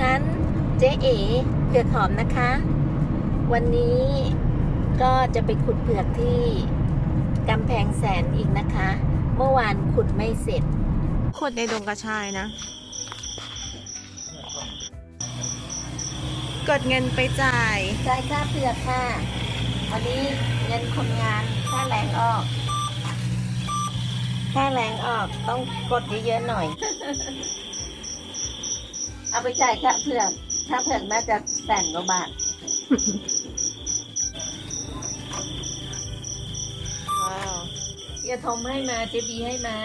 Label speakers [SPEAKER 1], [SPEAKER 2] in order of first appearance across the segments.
[SPEAKER 1] ฉัน เจ๊เอ๋เผือกหอมนะคะ วันนี้ก็จะไปขุดเผือกที่กำแพงแสนอีกนะคะ เมื่อวานขุดไม่เสร็จ
[SPEAKER 2] ขดในดงกระชายนะ กดเงินไปจ่าย
[SPEAKER 1] จ่ายค่าเผือกค่ะวันนี้เงินคนงานค่าแรงออกค่าแรงออกต้องกดเยอะๆหน่อย เอาไปจ่ายค่าเผือกค่าเผือกน่าจะแสนกว่าบาท
[SPEAKER 2] ว้าว
[SPEAKER 1] อย่าทมให้มาเจบีให้มา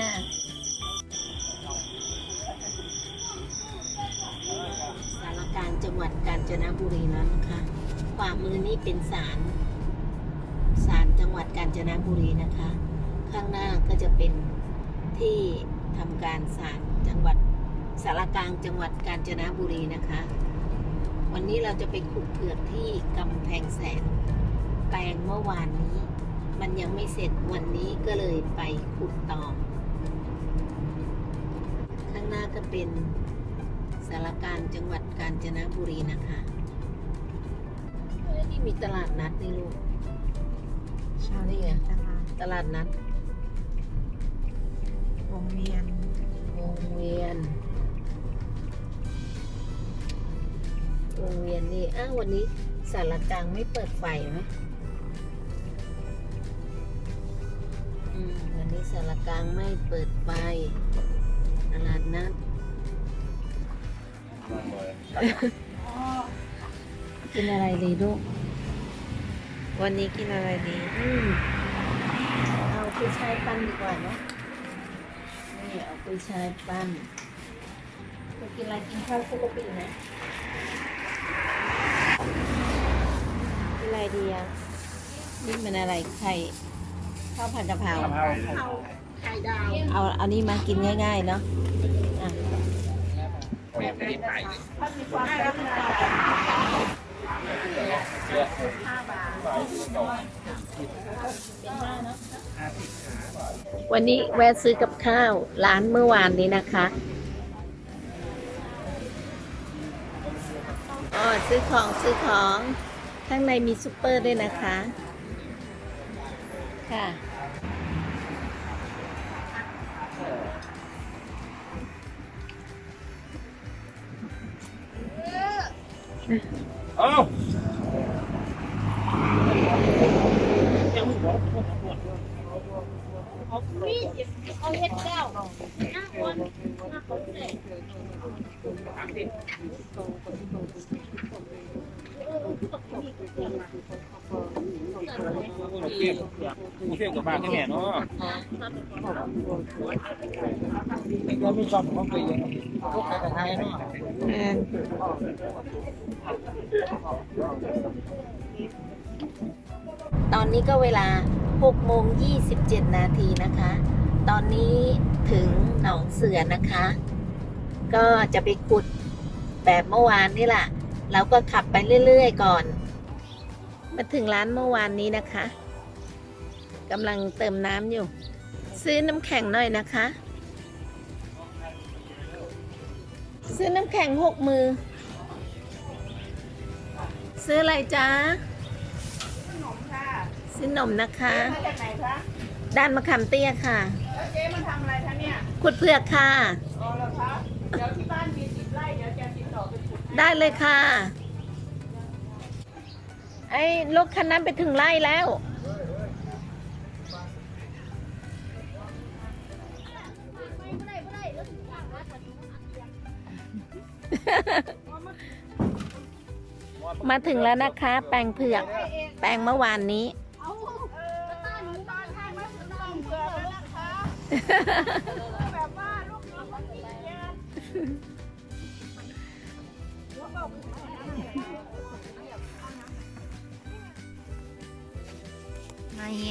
[SPEAKER 1] สารกลารจังหวัดกาญจนบุรีแล้วนะคะขวามือนี้เป็นศาลศาลจังหวัดกาญจนบุรีนะคะ ข้างหน้าก็จะเป็นที่ทำการศาลจังหวัด สารกลางจังหวัดกาญจนบุรีนะคะ วันนี้เราจะไปขุดเผือกที่กำแพงแสน แปลงเมื่อวานนี้ มันยังไม่เสร็จวันนี้ก็เลยไปขุดต่อ ข้างหน้าก็เป็นสารกลารจังหวัดกาญจนบุรีนะคะเฮ้ยนี่มีตลาดนัดนี่ลูก
[SPEAKER 2] ชา
[SPEAKER 1] นี่ไง
[SPEAKER 2] ตลาด
[SPEAKER 1] ตลาดนัด
[SPEAKER 2] วงเวียน
[SPEAKER 1] วงเวียน วงเวียนนี่อ้าววันนี้สารกลางไม่เปิดไฟไหมอืมวันนี้สารกลางไม่เปิดไฟตลาดนัดกินอะไรดีลูก
[SPEAKER 2] วันนี้กินอะไรดี
[SPEAKER 1] อืมเอาไปใช้ปั้นดีกว่าเนอะนี่เอาไปใช้ปั้นจะกินอะไรกินข้าวปกตินะ
[SPEAKER 2] กิน อะไรดีอะ
[SPEAKER 1] นี่มันอะไรไข่ข้าวผัดกะเพรา
[SPEAKER 3] ไข่ดาว
[SPEAKER 1] เอาเอานี่มากินง่ายๆเนาะอะวันนี้แวะซื้อกับข้าวร้านเมื่อวานนี้นะคะ อ๋อ ซื้อของซื้อของ ข้างในมีซูเปอร์ด้วยนะคะ ค่ะ
[SPEAKER 4] เอ้า
[SPEAKER 3] เอาเห็ดแก้วหน้าคนหน้าคนเลย
[SPEAKER 4] เทียงเทียงกับบ้านแม่เนาะก็ไม่ชอบของตัวเองทุกข์กับไทยเนาะ
[SPEAKER 2] แอน
[SPEAKER 1] ตอนนี้ก็เวลา6โมง27 นาทีนะคะ ตอนนี้ถึงหนองเสือนะคะ ก็จะไปขุดแบบเมื่อวานนี่แหละเราก็ขับไปเรื่อย ๆ ก่อน มาถึงร้านเมื่อวานนี้นะคะกำลังเติมน้ำอยู่ ซื้อน้ำแข็งหน่อยนะคะ ซื้อน้ำแข็งหกมือ ซื้ออะไรจ๊ะซื้อนมนะคะ
[SPEAKER 3] มาจากไหนคะ
[SPEAKER 1] ด้านมะขามเตี้ยค่ะ
[SPEAKER 3] แล้วเจ๊มาทำอะไรคะเนี่ย
[SPEAKER 1] ขุดเผือกค่ะ
[SPEAKER 3] อ๋อเหรอคะเดี๋ยวที่บ้านมีสิบไร่เดี๋ยวจะติดต่อไปขุดให้
[SPEAKER 1] ได้เลยค่ะ ไอ้รถคันนั้นไปถึงไร่แล้ว มาถึงแล้วนะคะ แปลงเผือก แปลงเมื่อวานนี้
[SPEAKER 3] เอาเออตอนตอนทางมาถึงต้องเผื่อแล้วนะคะ
[SPEAKER 2] มาเ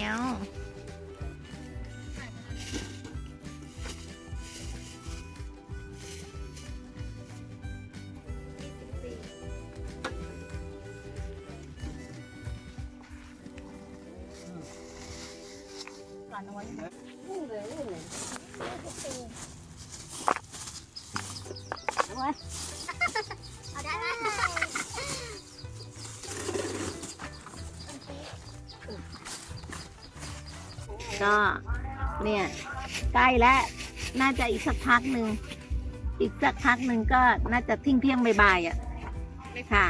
[SPEAKER 2] ก็
[SPEAKER 1] เนี่ยใกล้แล้วน่าจะอีกสักพักหนึ่งอีกสักพักหนึ่งก็น่าจะทิ้งเที่ยงบ่ายๆอะค่ะ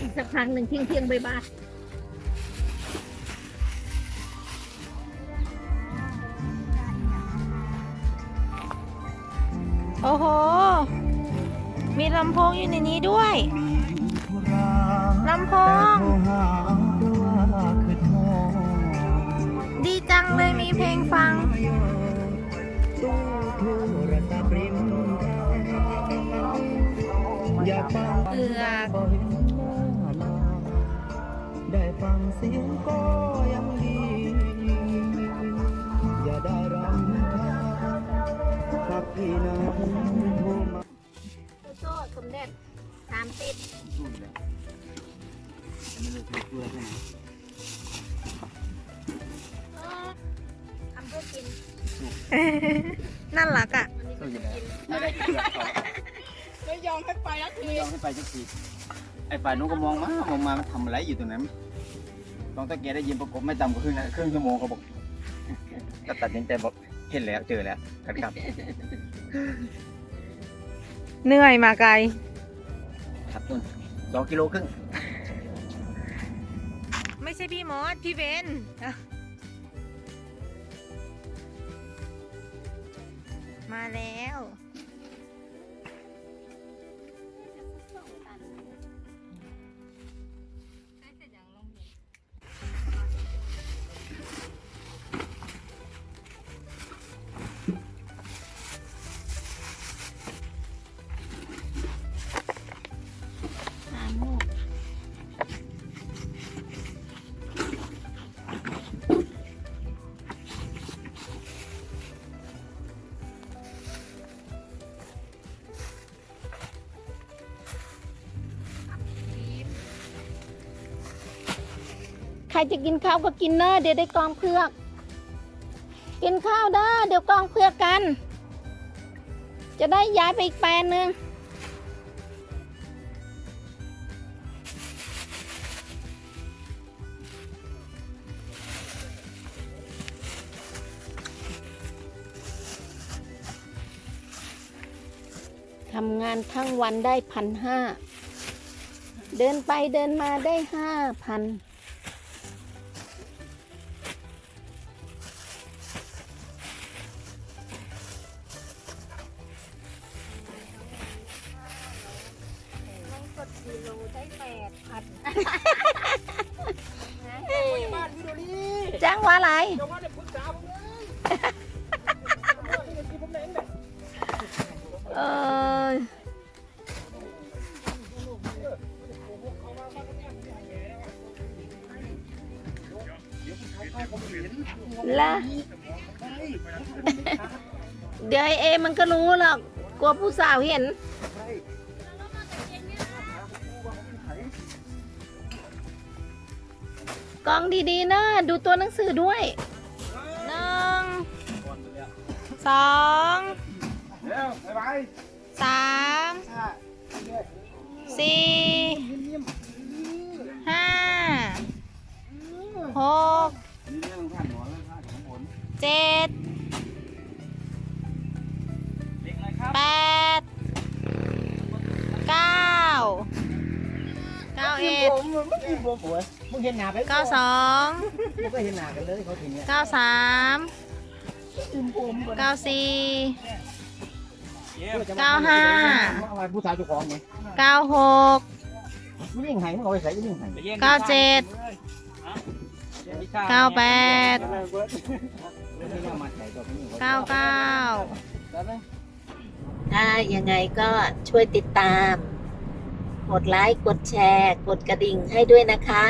[SPEAKER 1] อีกสักพักหนึ่งทิ้งเที่ยงบ่ายๆ
[SPEAKER 2] โอ้โห มีลำโพงอยู่ในนี้ด้วย ลำโพง ดีจังเลยมีเพลงฟังเอือก
[SPEAKER 5] ได้ฟังเสียงก็ยังดี อย่าได้รำคาญครับพี่น้องโทรมา
[SPEAKER 1] โซ่สมเด็จสามสิบทำเพื่อกิน
[SPEAKER 2] น่ารักอะ
[SPEAKER 3] ไม่ยอมให้ไปแล้วที
[SPEAKER 4] ไม่ยอมให้ไปสักทีไอ้ฝ่ายนู้นก็มองมามองมามันทำอะไรอยู่ตรงนั้นต้องตะเกียได้ยินประกบไม่ต่ำกว่าครึ่งนะครึ่งชั่วโมงเขาบอกก็ตัดสินใจบอกเห็นแล้วเจอแล้วกันครับ
[SPEAKER 2] เหนื่อยมาไกล
[SPEAKER 4] ครับต้นสองกิโลครึ่ง
[SPEAKER 2] ไม่ใช่พี่มอสพี่เบนมาแล้ว
[SPEAKER 1] รจะกินข้าวก็กินเนอะเดี๋ยวได้กองเพือก กินข้าวเด้อเดี๋ยวกองเพือกกัน จะได้ย้ายไปอีกแปลนหนึ่งทำงานทั้งวันได้พันห้า เดินไปเดินมาได้ห้าพัน งว่าอะไร
[SPEAKER 3] เดี๋ยวว่าได้ปรึกษาผมเลยผมเล่นแบบ
[SPEAKER 1] เออละเดี๋ยวไอเอมันก็รู้หรอก กลัวผู้สาวเห็น กล้องดีๆนะ ดูตัวหนังสือด้วย
[SPEAKER 2] หนึ่งสอง
[SPEAKER 4] เร็วไป
[SPEAKER 2] สามสี่ เก้าเอ็ด
[SPEAKER 4] ผมมึงกินผมหัวมึงเห็นหน้าไป
[SPEAKER 2] เก้าสอง
[SPEAKER 4] มึงก็เห็นหน้ากันเลยเขาถึงเนี้ย
[SPEAKER 2] เก้าสามเก้าสี่เก้าห้า
[SPEAKER 4] เอาไว้ผู้สาวเจ้าของไง
[SPEAKER 2] เก้าหก
[SPEAKER 4] มึงยิ่งไห้มึงเอาไปใส่ก็ยิ่งไห้
[SPEAKER 2] เก้าเจ็ดเก้าแปดเก้าเก้า
[SPEAKER 1] ถ้ายังไงก็ช่วยติดตาม กดไลค์ กดแชร์ กดกระดิ่งให้ด้วยนะคะ